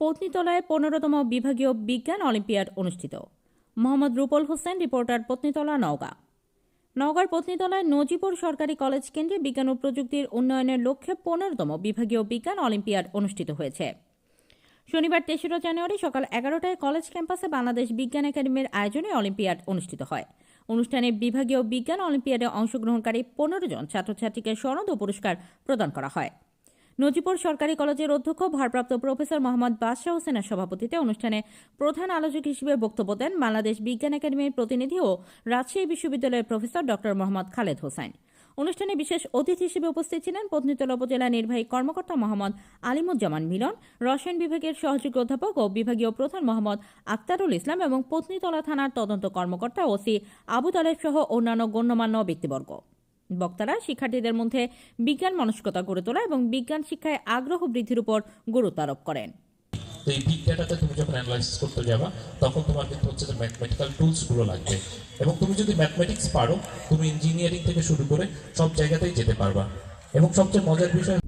পত্নীতলায় পনেরোতম বিভাগীয় বিজ্ঞান অলিম্পিয়াড অনুষ্ঠিত। মোহাম্মদ রুপল হোসেন, রিপোর্টার পত্নীতলা, নওগাঁ। নওগাঁর পত্নীতলায় নজিপুর সরকারি কলেজ কেন্দ্রে বিজ্ঞান ও প্রযুক্তির উন্নয়নের লক্ষ্যে পনেরোতম বিভাগীয় বিজ্ঞান অলিম্পিয়াড অনুষ্ঠিত হয়েছে। শনিবার তেসরা জানুয়ারি সকাল এগারোটায় কলেজ ক্যাম্পাসে বাংলাদেশ বিজ্ঞান একাডেমির আয়োজনে অলিম্পিয়াড অনুষ্ঠিত হয়। অনুষ্ঠানে বিভাগীয় বিজ্ঞান অলিম্পিয়াডে অংশগ্রহণকারী পনেরো জন ছাত্রছাত্রীকে সনদ ও পুরস্কার প্রদান করা হয়। নজিপুর সরকারি কলেজের অধ্যক্ষ, ভারপ্রাপ্ত প্রফেসর মোহাম্মদ বাদশাহ হোসেনের সভাপতিতে অনুষ্ঠানে প্রধান আলোচক হিসেবে বক্তব্য দেন বাংলাদেশ বিজ্ঞান একাডেমির প্রতিনিধি ও রাজশাহী বিশ্ববিদ্যালয়ের প্রফেসর ডক্টর মোহাম্মদ খালেদ হোসেন। অনুষ্ঠানে বিশেষ অতিথি হিসেবে উপস্থিত ছিলেন পত্নীতলা উপজেলা নির্বাহী কর্মকর্তা মোহাম্মদ আলিমুজ্জামান মিলন, রসায়ন বিভাগের সহযোগী অধ্যাপক ও বিভাগীয় প্রধান মোহাম্মদ আক্তারুল ইসলাম এবং পত্নীতলা থানার তদন্ত কর্মকর্তা ওসি আবু তালেব সহ অন্যান্য গণ্যমান্য ব্যক্তিবর্গ। বক্তারা শিক্ষার্থীদের মধ্যে বিজ্ঞান মনস্কতা গড়ে তোলা এবং বিজ্ঞান শিক্ষায় আগ্রহ বৃদ্ধির উপর গুরুত্ব আরোপ করেন এই বিগ তুমি যখন অ্যানালাইসিস করতে যাবা, তখন তোমার কিন্তু হচ্ছে ম্যাথমেটিক্যাল টুলসগুলো লাগবে। এবং তুমি যদি ম্যাথমেটিক্স পারো, তুমি ইঞ্জিনিয়ারিং থেকে শুরু করে সব জায়গাতেই যেতে পারবা। এবং সবচেয়ে মজার বিষয়